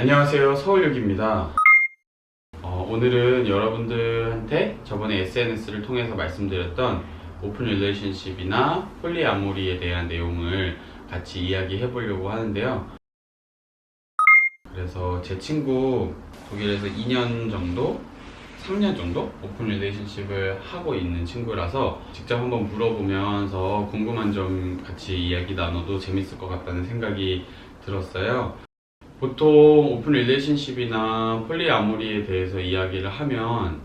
안녕하세요. 서울육입니다. 어, 오늘은 여러분들한테 저번에 SNS를 통해서 말씀드렸던 오픈 릴레이션십이나 폴리아모리에 대한 내용을 같이 이야기해 보려고 하는데요. 그래서 제 친구 독일에서 2년 정도, 3년 정도 오픈 릴레이션십을 하고 있는 친구라서 직접 한번 물어보면서 궁금한 점 같이 이야기 나눠도 재밌을 것 같다는 생각이 들었어요. 보통 오픈 릴레이션십이나 폴리아모리에 대해서 이야기를 하면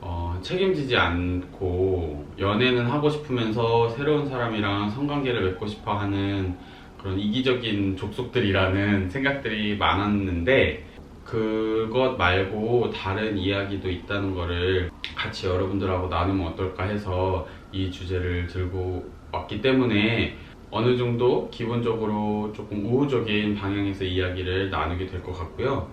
어, 책임지지 않고 연애는 하고 싶으면서 새로운 사람이랑 성관계를 맺고 싶어 하는 그런 이기적인 족속들이라는 생각들이 많았는데 그것 말고 다른 이야기도 있다는 거를 같이 여러분들하고 나누면 어떨까 해서 이 주제를 들고 왔기 때문에 어느 정도 기본적으로 조금 우호적인 방향에서 이야기를 나누게 될 것 같고요.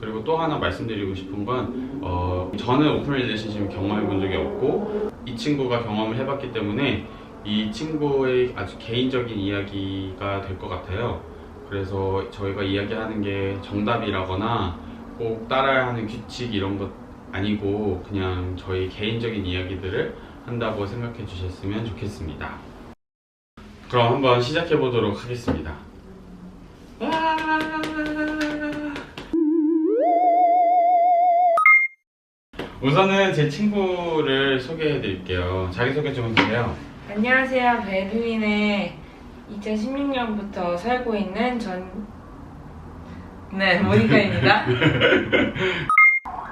그리고 또 하나 말씀드리고 싶은 건, 어, 저는 오픈 릴레이션십 경험해 본 적이 없고, 이 친구가 경험을 해봤기 때문에 이 친구의 아주 개인적인 이야기가 될 것 같아요. 그래서 저희가 이야기하는 게 정답이라거나 꼭 따라야 하는 규칙 이런 것 아니고 그냥 저희 개인적인 이야기들을 한다고 생각해 주셨으면 좋겠습니다. 그럼 한번 시작해 보도록 하겠습니다. 와! 우선은 제 친구를 소개해 드릴게요. 자기소개 좀 해주세요. 안녕하세요. 베를린에 2016년부터 살고 있는 전... 네, 모니카입니다.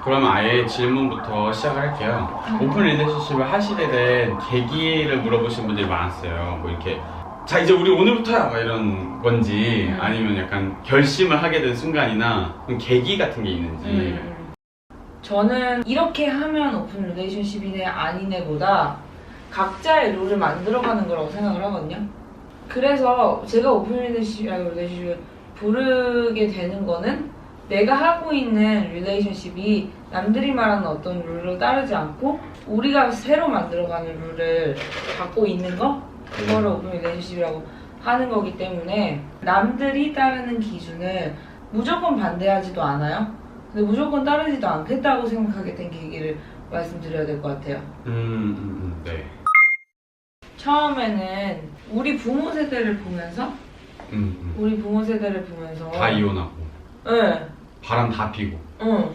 그러면 아예 질문부터 시작할게요. 오픈 릴레이션십을 하시게 된 계기를 물어보신 분들이 많았어요. 뭐 이렇게 자 이제 우리 오늘부터야 막 이런 건지 음. 아니면 약간 결심을 하게 된 순간이나 계기 같은 게 있는지 음. 저는 이렇게 하면 오픈 릴레이션십이네 아니네보다 각자의 룰을 만들어가는 거라고 생각을 하거든요. 그래서 제가 오픈 릴레이션십이라고 릴레이션십을 부르게 되는 거는 내가 하고 있는 릴레이션십이 남들이 말하는 어떤 룰을 따르지 않고 우리가 새로 만들어가는 룰을 갖고 있는 거 그거를 오픈 릴레이션십이라고 하는 거기 때문에 남들이 따르는 기준을 무조건 반대하지도 않아요. 근데 무조건 따르지도 않겠다고 생각하게 된 계기를 말씀드려야 될 것 같아요. 음, 음, 음, 네. 처음에는 우리 부모 세대를 보면서 음, 음. 우리 부모 세대를 보면서 다 이혼하고 네, 바람 다 피고 응.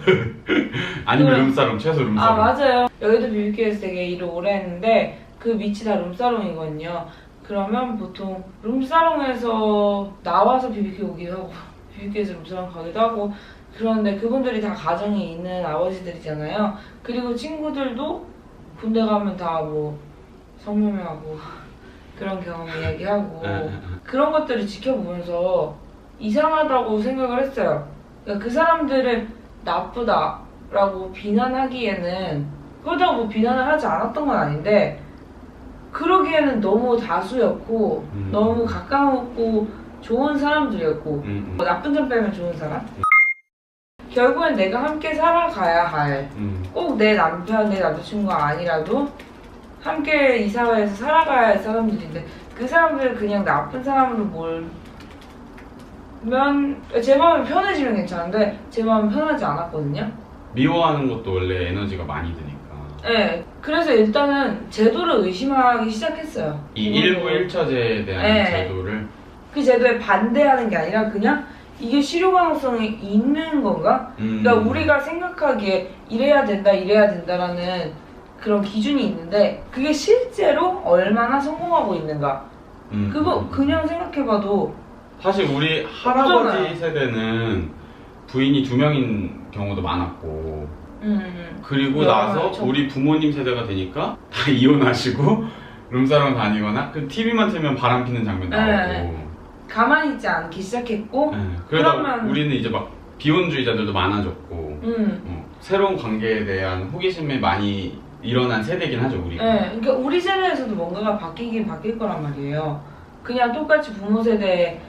아니면 그래. 룸사롱 최소 아 룸사롱 맞아요. 여의도 비비큐에서 되게 일을 오래 했는데 그 밑이 다 룸사롱이거든요. 그러면 보통 룸사롱에서 나와서 비비큐 오기도 하고 비비큐에서 룸사롱 가기도 하고 그런데 그분들이 다 가정이 있는 아버지들이잖아요. 그리고 친구들도 군대 가면 다 뭐 성매매하고 그런 경험 이야기하고 응, 응, 응. 그런 것들을 지켜보면서 이상하다고 생각을 했어요. 그러니까 그 사람들을 나쁘다라고 비난하기에는 그렇다고 뭐 비난을 하지 않았던 건 아닌데 그러기에는 너무 다수였고 음. 너무 가까웠고 좋은 사람들이었고 음, 음, 뭐 나쁜 점 빼면 좋은 사람? 결국엔 내가 함께 살아가야 할 음. 꼭 내 남편, 내 남자친구가 아니라도 함께 이 사회에서 살아가야 할 사람들인데 그 사람들을 그냥 나쁜 사람으로 몰면 제 마음이 편해지면 괜찮은데 제 마음이 편하지 않았거든요. 미워하는 것도 원래 에너지가 많이 드니까 네, 그래서 일단은 제도를 의심하기 시작했어요. 이 기본적으로. 일부 일처제에 대한 네. 제도를 그 제도에 반대하는 게 아니라 그냥 이게 실효 가능성이 있는 건가? 음. 그러니까 우리가 생각하기에 이래야 된다, 이래야 된다라는 그런 기준이 있는데 그게 실제로 얼마나 성공하고 있는가? 음, 그거 음. 그냥 생각해봐도 사실 우리 할아버지 없잖아요. 세대는 부인이 두 명인 경우도 많았고 음, 그리고 네, 나서 그렇죠. 우리 부모님 세대가 되니까 다 이혼하시고 룸사롱 다니거나 그 TV만 틀면 바람 피는 장면 나오고 네. 가만히 있지 않기 시작했고, 네. 그러다 그러면- 우리는 이제 막 비혼주의자들도 많아졌고 음, 어, 새로운 관계에 대한 호기심이 많이 일어난 세대긴 하죠 우리가 네, 그러니까 우리 세대에서도 뭔가가 바뀌긴 바뀔 거란 말이에요. 그냥 똑같이 부모 세대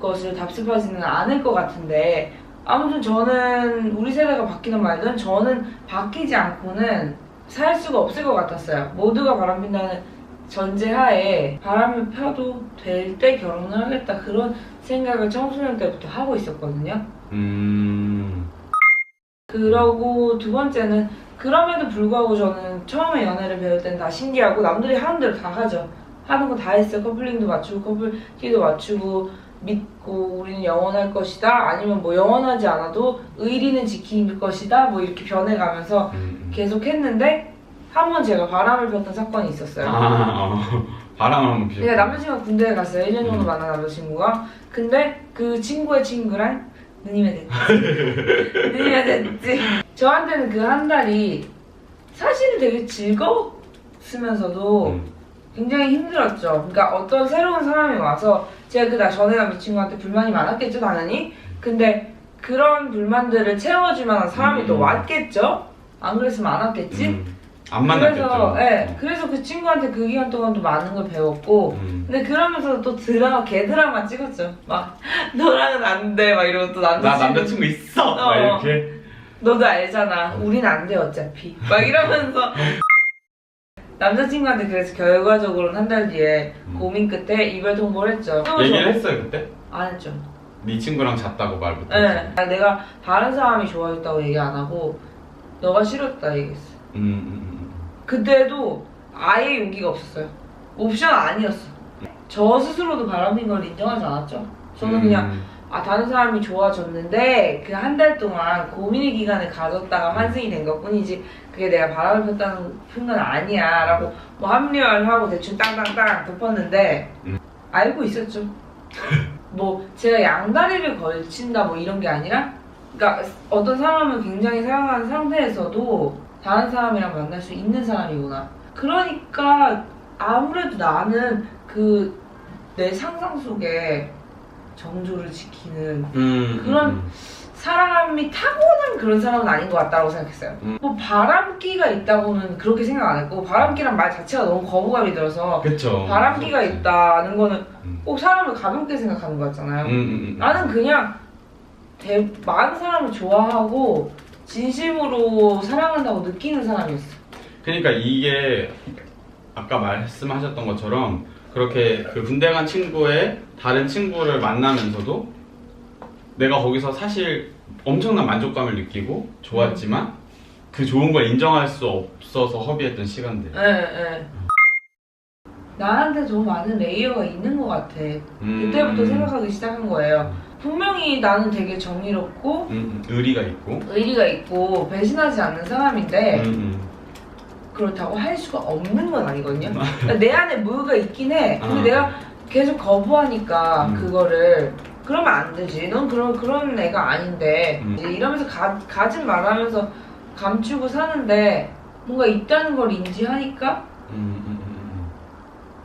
것을 답습하지는 않을 것 같은데 아무튼 저는 우리 세대가 바뀌는 말든 저는 바뀌지 않고는 살 수가 없을 것 같았어요. 모두가 바람핀다는 전제하에 바람을 펴도 될 때 결혼을 하겠다 그런 생각을 청소년 때부터 하고 있었거든요. 음. 그러고 두 번째는 그럼에도 불구하고 저는 처음에 연애를 배울 땐 다 신기하고 남들이 하는 대로 다 하죠. 하는 거 다 했어요. 커플링도 맞추고 커플 키도 맞추고 믿고 우리는 영원할 것이다. 아니면 뭐 영원하지 않아도 의리는 지킬 것이다. 뭐 이렇게 변해가면서 음. 계속 했는데 한 번 제가 바람을 폈던 사건이 있었어요. 아, 어. 바람을 한번 피셨 제가 남자친구가 군대에 갔어요. 1년 정도 음. 만난 남자친구가. 근데 그 친구의 친구랑 누님의 됐지. 누님의 됐지. 저한테는 그 한 달이 사실 되게 즐거웠으면서도 음. 굉장히 힘들었죠. 그러니까 어떤 새로운 사람이 와서 그나 전에 남자친구한테 불만이 많았겠죠, 당연히. 근데 그런 불만들을 채워줄 만한 사람이 또 음. 왔겠죠? 안 그랬으면 안 왔겠지? 음. 안 만났겠죠. 그래서, 예, 그래서 그 친구한테 그 기간 동안도 많은 걸 배웠고, 음. 근데 그러면서 또 드라마, 개 드라마 찍었죠. 막, 너랑은 안 돼. 막 이러고 또 남자친구. 나 남자친구 있어. 어. 막 이렇게. 너도 알잖아. 우린 안 돼, 어차피. 막 이러면서. 남자친구한테 그래서 결과적으로는 한 달 뒤에 음. 고민 끝에 이별 통보를 했죠. 또 얘기를 했어요 그때? 안 했죠. 네 친구랑 잤다고 말 못했어. 네. 아니, 내가 다른 사람이 좋아했다고 얘기 안 하고, 너가 싫었다 얘기했어. 음, 음, 그때도 아예 용기가 없었어요. 옵션 아니었어. 저 스스로도 바람인 걸 인정하지 않았죠. 음. 저는 그냥 아 다른 사람이 좋아졌는데 그 한 달 동안 고민의 기간을 가졌다가 환승이 된 것뿐이지 그게 내가 바람을 폈다는 푼건 아니야 라고 뭐 합리화를 하고 대충 땅땅땅 덮었는데 음. 알고 있었죠. 뭐 제가 양다리를 걸친다 뭐 이런 게 아니라 그러니까 어떤 사람을 굉장히 사랑하는 상태에서도 다른 사람이랑 만날 수 있는 사람이구나. 그러니까 아무래도 나는 그 내 상상 속에 정조를 지키는 음, 그런- 음, 사람이 타고난 그런 사람은 아닌 것 같다고 생각했어요. 음. 뭐 바람기가 있다고는 그렇게 생각 안 했고 바람기란 말 자체가 너무 거부감이 들어서 그쵸. 바람기가 무섭지. 있다는 거는 음. 꼭 사람을 가볍게 생각하는 거 같잖아요. 음, 음, 음. 나는 그냥 대, 많은 사람을 좋아하고 진심으로 사랑한다고 느끼는 사람이었어. 그러니까 이게 아까 말씀하셨던 것처럼 그렇게 그 군대 간 친구의 다른 친구를 만나면서도 내가 거기서 사실 엄청난 만족감을 느끼고 좋았지만 그 좋은 걸 인정할 수 없어서 허비했던 시간들. 예, 예. 나한테 더 많은 레이어가 있는 것 같아. 음, 그때부터 생각하기 시작한 거예요. 분명히 나는 되게 정의롭고 음, 음, 의리가 있고. 의리가 있고 배신하지 않는 사람인데 음, 음. 그렇다고 할 수가 없는 건 아니거든요. 그러니까 내 안에 무가 있긴 해. 근데 아. 내가 계속 거부하니까 음. 그거를 그러면 안 되지. 넌 그런 그런 애가 아닌데 음. 이제 이러면서 가, 가진 말하면서 감추고 사는데 뭔가 있다는 걸 인지하니까 음, 음, 음,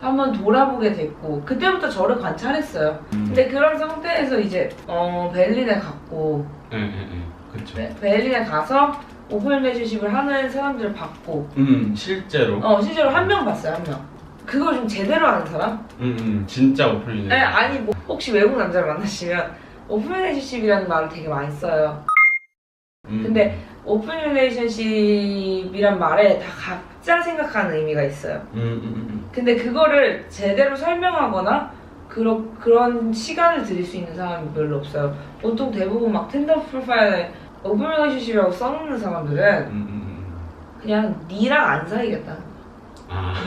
한번 돌아보게 됐고 그때부터 저를 관찰했어요. 음. 근데 그런 상태에서 이제 어 베를린에 갔고 예, 예, 예. 그쵸. 베, 베를린에 가서 오픈 리레이션십을 하는 사람들을 봤고 음, 실제로. 어 실제로 한 명 봤어요 한 명. 그걸 좀 제대로 하는 사람? 음, 음, 진짜 오픈이 네, 아니 뭐 혹시 외국 남자를 만나시면 오픈 리레이션십이라는 말을 되게 많이 써요. 음, 근데 오픈 리레이션십이란 말에 다 각자 생각하는 의미가 있어요. 음, 음, 음, 근데 그거를 제대로 설명하거나 그러, 그런 시간을 들일 수 있는 사람이 별로 없어요. 보통 대부분 막 텐더 프로파일에 오픈 리레이션십이라고 써놓는 사람들은 음, 음, 음. 그냥 니랑 안 사귀겠다는 아.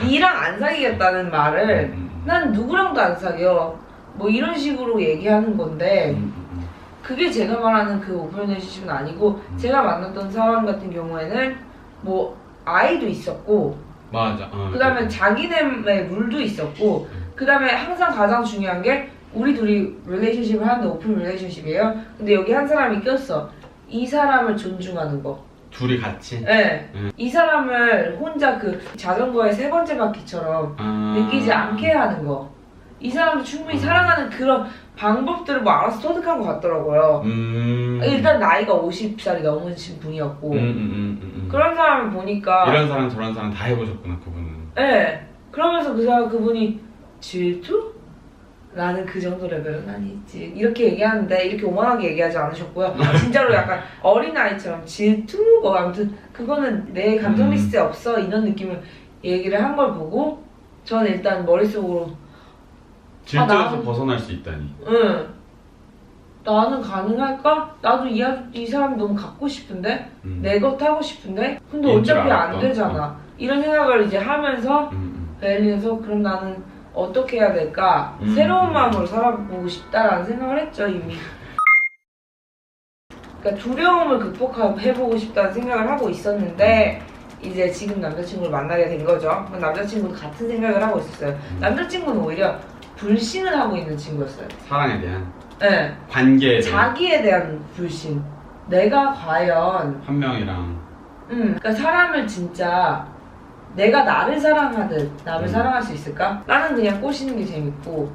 니랑 안 사귀겠다는 말을 음, 음, 난 누구랑도 안 사겨 뭐 이런 식으로 얘기하는 건데 음, 음, 그게 제가 말하는 그 오픈 리레이션십은 아니고 음. 제가 만났던 사람 같은 경우에는 뭐 아이도 있었고 맞아. 어, 그 다음에 그렇죠. 자기네의 룰도 있었고 음. 그 다음에 항상 가장 중요한 게 우리 둘이 릴레이션십을 하는데 오픈 릴레이션십이에요 근데 여기 한 사람이 꼈어 이 사람을 존중하는 거 둘이 같이. 네. 음. 이 사람을 혼자 그 자전거의 세 번째 바퀴처럼 아. 느끼지 않게 하는 거 이 사람도 충분히 음. 사랑하는 그런 방법들을 뭐 알아서 터득한 것 같더라고요 음. 일단 나이가 50살이 넘으신 분이었고 음, 음, 음, 음, 음. 그런 사람을 보니까 이런 사람 저런 사람 다 해보셨구나 그분은. 네. 그러면서 그 사람 그분이 질투? 나는 그 정도 레벨은 아니지. 이렇게 얘기하는데 이렇게 오만하게 얘기하지 않으셨고요. 진짜로 약간 어린아이처럼 질투? 뭐 아무튼 그거는 내 감정 음. 리스트에 없어. 이런 느낌을 얘기를 한 걸 보고 저는 일단 머릿속으로 질투에서 아, 나- 벗어날 수 있다니. 응. 나는 가능할까? 나도 이, 아- 이 사람 너무 갖고 싶은데 음. 내 것 하고 싶은데 근데 인줄 어차피 안? 되잖아 이런 생각을 이제 하면서 음, 음. 베를린에서 그럼 나는 어떻게 해야 될까? 음. 새로운 마음으로 살아보고 싶다라는 생각을 했죠 이미 그러니까 두려움을 극복해보고 싶다는 생각을 하고 있었는데 이제 지금 남자친구를 만나게 된 거죠 남자친구도 같은 생각을 하고 있었어요 음. 남자친구는 오히려 불신을 하고 있는 친구였어요 사랑에 대한 네. 관계에 대한 자기에 대한 불신 내가 과연 한 명이랑 음, 그러니까 사람을 진짜 내가 나를 사랑하듯 남을 음. 사랑할 수 있을까? 나는 그냥 꼬시는 게 재밌고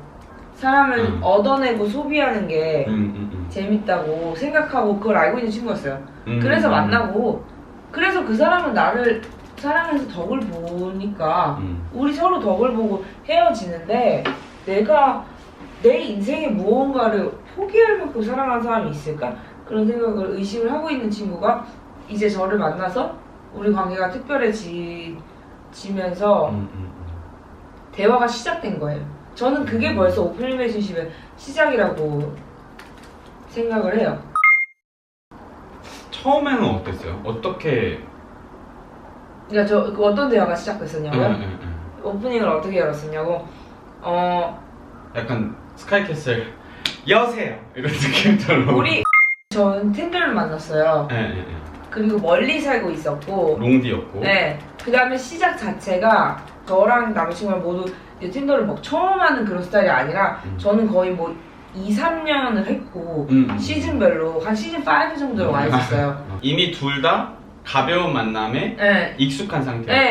사람을 음. 얻어내고 소비하는 게 음, 음, 음. 재밌다고 생각하고 그걸 알고 있는 친구였어요. 음, 그래서 음, 만나고 그래서 그 사람은 나를 사랑해서 덕을 보니까 음. 우리 서로 덕을 보고 헤어지는데 내가 내 인생의 무언가를 포기할 만큼 사랑하는 사람이 있을까? 그런 생각을 의심을 하고 있는 친구가 이제 저를 만나서 우리 관계가 특별해지 면서 음, 음, 대화가 시작된 거예요. 저는 그게 벌써 오픈 리레이션십의 시작이라고 생각을 해요. 처음에는 어땠어요? 어떻게 그러니까 저그 어떤 대화가 시작됐었냐고요? 음, 음, 음. 오프닝을 어떻게 열었었냐고? 어 약간 스카이캐슬 여세요 이런 느낌처럼 우리 저는 틴더를 만났어요. 예, 예, 예. 그리고 멀리 살고 있었고 롱디였고 네. 그 다음에 시작 자체가 저랑 남친구랑 모두 이제 틴더를 막 처음 하는 그런 스타일이 아니라 음. 저는 거의 뭐 2, 3년을 했고 음, 음. 시즌별로 한 시즌 5 정도로 와 있었어요. 어, 이미 둘 다 가벼운 만남에 네. 익숙한 예, 상태였고 예,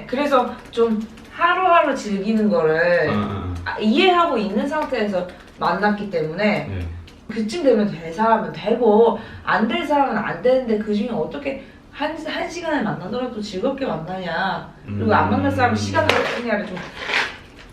예. 그래서 좀 하루하루 즐기는 거를 어, 어, 어. 아, 이해하고 있는 상태에서 만났기 때문에 네. 그쯤 되면 될 사람은 되고 안 될 사람은 안 되는데 그 중에 어떻게 한, 한 시간을 만나더라도 즐겁게 만나냐 그리고 안 만날 사람은 시간을 어떻게냐를 좀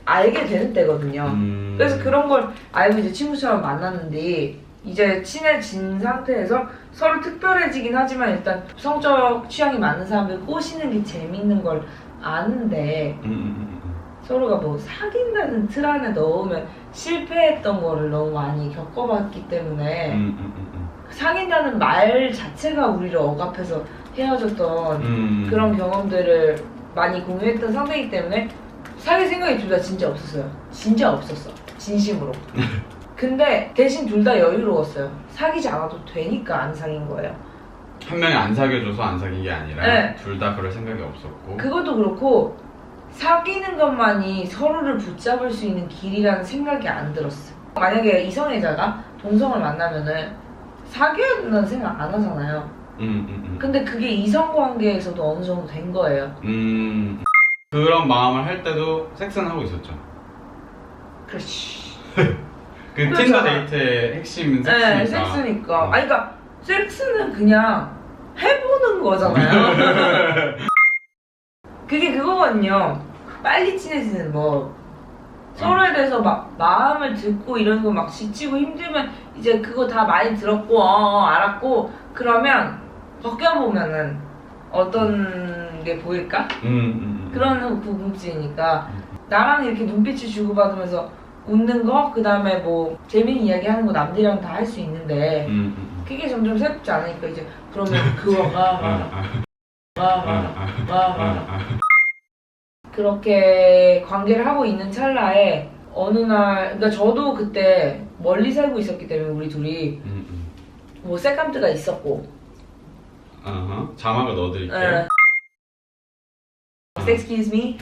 알게 되는 때거든요. 음. 그래서 그런 걸 알고 이제 친구처럼 만났는데 이제 친해진 상태에서 서로 특별해지긴 하지만 일단 성적 취향이 맞는 사람들 꼬시는 게 재밌는 걸 아는데 음, 음, 음, 서로가 뭐 사귄다는 틀 안에 넣으면 실패했던 거를 너무 많이 겪어봤기 음, 때문에 음, 음, 음, 사귄다는 말 자체가 우리를 억압해서 헤어졌던 음. 그런 경험들을 많이 공유했던 상태이기 때문에 사귈 생각이 둘 다 진짜 없었어요. 진짜 없었어. 진심으로. 근데 대신 둘 다 여유로웠어요. 사귀지 않아도 되니까 안 사귄 거예요. 한 명이 안 사귀어줘서 안 사귄 게 아니라 네. 둘 다 그럴 생각이 없었고 그것도 그렇고 사귀는 것만이 서로를 붙잡을 수 있는 길이라는 생각이 안 들었어. 만약에 이성애자가 동성을 만나면은 사귀어야 된다는 생각 안 하잖아요. 음, 음, 음. 근데 그게 이성 관계에서도 어느 정도 된 거예요. 음, 그런 마음을 할 때도 섹스는 하고 있었죠 그렇지. 그 그렇죠. 틴더 데이트의 핵심은 섹스니까 네, 섹스니까. 어. 아니, 그러니까 섹스는 그냥 해보는 거잖아요. 그게 그거거든요. 빨리 친해지는 법. 서로에 대해서 막 마음을 듣고 이런 거 막 지치고 힘들면 이제 그거 다 많이 들었고 어, 어, 알았고 그러면 벗겨보면은 어떤 게 보일까? 음, 음, 음. 그런 궁금증이니까 나랑 이렇게 눈빛을 주고받으면서 웃는 거, 그 다음에 뭐 재밌는 이야기 하는 거 남들이랑 다 할 수 있는데 음, 음, 그게 점점 새롭지 않으니까 이제 그러면 그거가 아, 막, 아, 막, 아, 막, 아, 막, 아, 막 아. 그렇게 관계를 하고 있는 찰나에 어느 날, 그러니까 저도 그때 멀리 살고 있었기 때문에 우리 둘이 음, 음. 뭐 세감트가 있었고, 어허. 자막을 넣어드릴게요 에, excuse me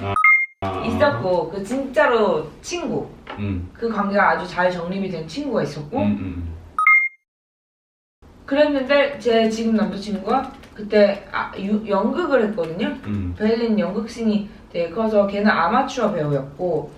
아, 있었고 그 진짜로 친구, 음, 그 관계가 아주 잘 정립이 된 친구가 있었고. 음, 음, 그랬는데 제 지금 남자친구가 그때 아, 유- 연극을 했거든요. 음. 베를린 연극신이 되게 커서 걔는 아마추어 배우였고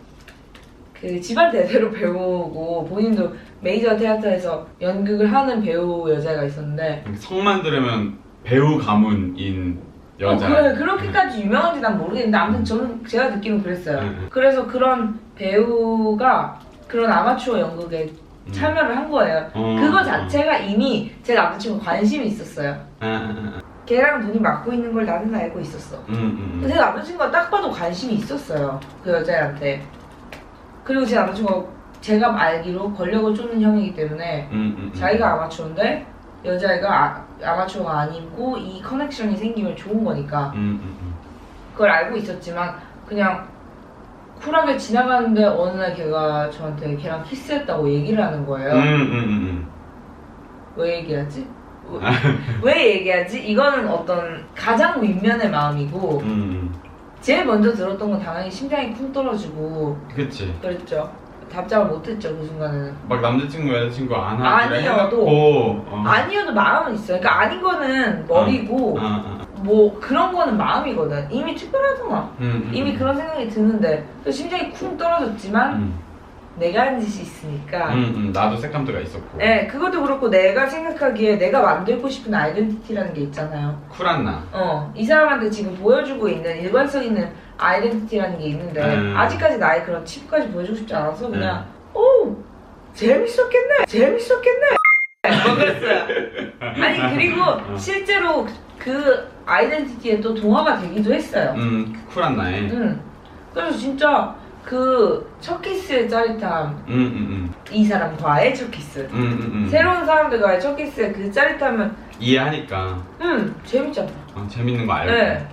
그 집안 대대로 배우고 본인도 메이저 테아트에서 연극을 하는 배우 여자가 있었는데 음. 성만 들으면 배우 가문인 여자 어, 그래, 그렇게까지 유명한지 난 모르겠는데 아무튼 저는 제가 듣기는 그랬어요. 음, 음. 그래서 그런 배우가 그런 아마추어 연극에 음. 참여를 한 거예요. 어, 그거 어. 자체가 이미 제 남자친구 관심이 있었어요. 아, 아, 아. 걔랑 눈이 맞고 있는 걸 나는 알고 있었어. 음, 음, 근데 제 남자친구가 딱 봐도 관심이 있었어요. 그 여자애한테. 그리고 제 남자친구가 제가 알기로 권력을 쫓는 형이기 때문에 음, 음, 음. 자기가 아마추어인데 여자애가 아, 아마추어가 아니고 이 커넥션이 생기면 좋은 거니까 음, 음, 음. 그걸 알고 있었지만 그냥 쿨하게 지나가는데 어느 날 걔가 저한테 걔랑 키스했다고 얘기를 하는 거예요. 음, 음, 음, 왜 얘기하지? 왜- 왜 얘기하지? 이거는 어떤 가장 윗면의 마음이고 음. 제일 먼저 들었던 건 당연히 심장이 쿵 떨어지고 그치. 그랬죠. 답장을 못했죠 그 순간에는. 막 남자친구 여자친구 안 하기로 아니어도. 해놓고 어. 아니어도 마음은 있어요. 그러니까 아닌 거는 머리고 어, 어. 뭐 그런 거는 마음이거든. 이미 특별하잖아. 음, 음, 이미 음. 그런 생각이 드는데 또 심장이 쿵 떨어졌지만 음, 내가 한 짓이 있으니까 음, 음. 나도 색감도가 있었고 네 그것도 그렇고 내가 생각하기에 내가 만들고 싶은 아이덴티티라는 게 있잖아요 쿨한 나 어 이 사람한테 지금 보여주고 있는 일관성 있는 아이덴티티라는 게 있는데 음. 아직까지 나의 그런 칩까지 보여주고 싶지 않아서 그냥 오 재밌었겠네 재밌었겠네 뭐 그랬어요 아니 그리고 실제로 그 아이덴티티에 또 동화가 되기도 했어요 음, 쿨한 나에 응. 그래서 진짜 그 첫 키스의 짜릿함, 음, 음, 이 사람과의 첫 키스. 음. 음, 음, 음. 새로운 사람들과의 첫 키스의 그 짜릿함은, 이해하니까 음, 재밌잖아. 어, 재밌는 거 알고 네.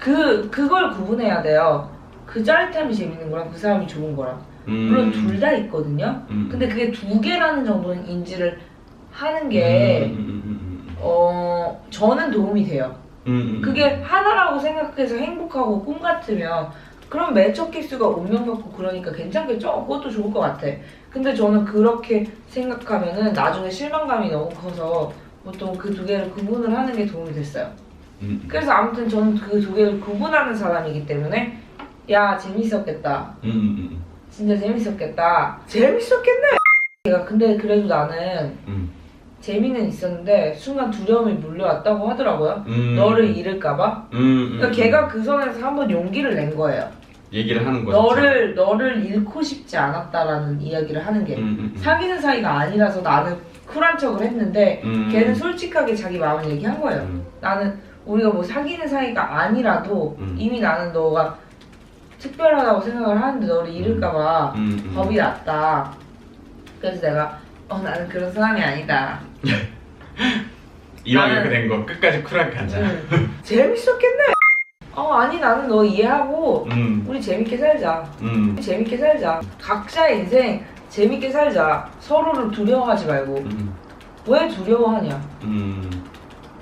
그, 그걸 구분해야 돼요. 그 짜릿함이 재밌는 거랑 그 사람이 좋은 거랑. 음, 물론 둘 다 있거든요. 음, 근데 그게 두 개라는 정도는 인지를 하는 게, 음, 음, 음, 음, 어, 저는 도움이 돼요. 음, 음, 음. 그게 하나라고 생각해서 행복하고 꿈 같으면 그럼 매첫 키스가 운명 같고 그러니까 괜찮겠죠? 그것도 좋을 것 같아. 근데 저는 그렇게 생각하면은 나중에 실망감이 너무 커서 보통 그 두 개를 구분을 하는 게 도움이 됐어요. 음, 음. 그래서 아무튼 저는 그 두 개를 구분하는 사람이기 때문에 야 재밌었겠다. 음, 음, 음, 진짜 재밌었겠다. 재밌었겠네. 제가 근데 그래도 나는 음. 재미는 있었는데 순간 두려움이 물려왔다고 하더라고요. 음. 너를 잃을까봐. 음, 음, 그러니까 음. 걔가 그 선에서 한번 용기를 낸 거예요. 얘기를 하는 거죠 너를 너를 잃고 싶지 않았다라는 이야기를 하는 게 음, 음, 음. 사귀는 사이가 아니라서 나는 쿨한 척을 했는데 음. 걔는 솔직하게 자기 마음을 얘기한 거예요. 음, 나는 우리가 뭐 사귀는 사이가 아니라도 음. 이미 나는 너가 특별하다고 생각을 하는데 너를 잃을까봐 음, 음. 겁이 났다. 그래서 내가 어 나는 그런 사람이 아니다. 이왕 나는- 이렇게 된 거 끝까지 쿨하게 가자 음, 재밌었겠네. 어 아니 나는 너 이해하고 음, 우리 재밌게 살자. 음, 재밌게 살자. 각자의 인생 재밌게 살자. 서로를 두려워하지 말고. 음, 왜 두려워하냐? 음.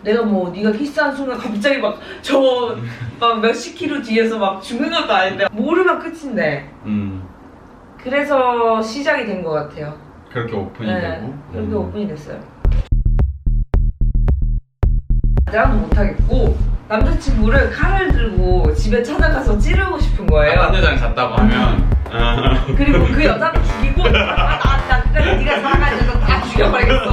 내가 뭐 네가 키스한 순간 갑자기 막 저 막 몇십 킬로 뒤에서 막 죽는 것도 아닌데 모르면 끝인데. 음. 그래서 시작이 된 것 같아요. 그렇게 오픈이 네, 되고 그렇게 음. 오픈이 됐어요. 나도 못하겠고 남자친구를 칼을 들고 집에 찾아가서 찌르고 싶은 거예요. 딴 여자랑 잤다고 하면 아, 그리고 그 여자도 죽이고 아, 나, 나, 나, 네가 돼서 다 죽여버리겠어.